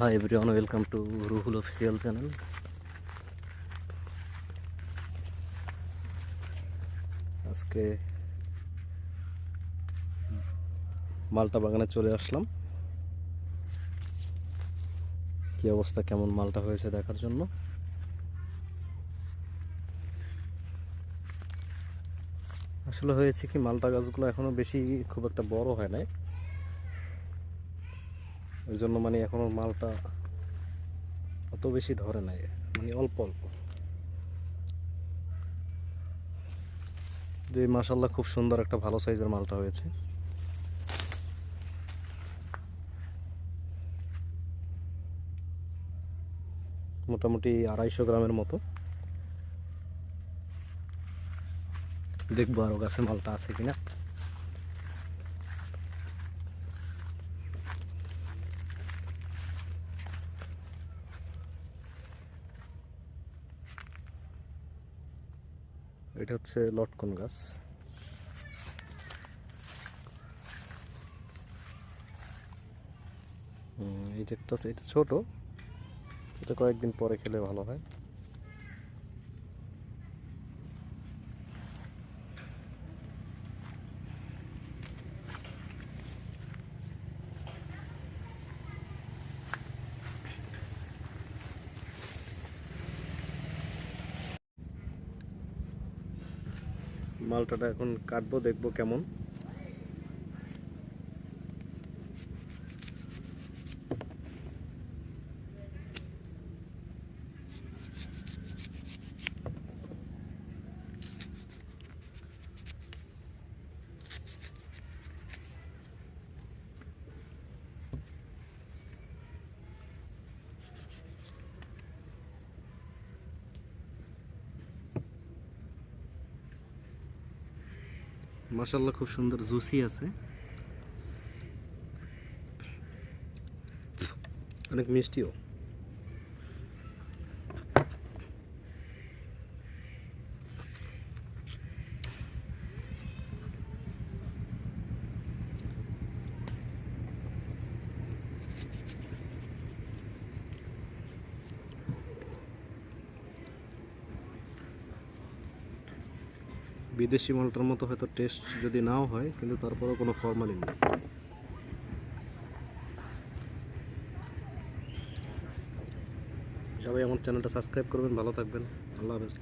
Hi everyone, welcome to Ruhul official channel আজকে মালটা বাগানে চলে আসলাম। কি অবস্থা কেমন মালটা হয়েছে দেখার জন্য? আসলে হয়েছে কি মালটা গাছগুলো এখনও বেশি খুব একটা বড় হয় নাই। ওই জন্য মানে এখনও মালটা অত বেশি ধরে নাই মানে অল্প অল্প। যে মাসাল্লাহ খুব সুন্দর একটা ভালো সাইজের মালটা হয়েছে। মোটামুটি আড়াইশো গ্রামের মতো। দেখব আরও গাছে মালটা আছে কিনা। এটা হচ্ছে লটকন গাছ। এই যে এটা ছোট এটা কয়েকদিন পরে খেলে ভালো হয়। মালটাটা এখন কাটবো দেখব কেমন। মাসাল্লাহ খুব সুন্দর জুসি আছে। অনেক মিষ্টিও। বিদেশি মালটার মতো হয়তো টেস্ট যদি নাও হয়, কিন্তু তারপরেও কোনো ফর্মালি নেই। সবাই আমার চ্যানেলটা সাবস্ক্রাইব করবেন, ভালো থাকবেন। আল্লাহ হাফেজ।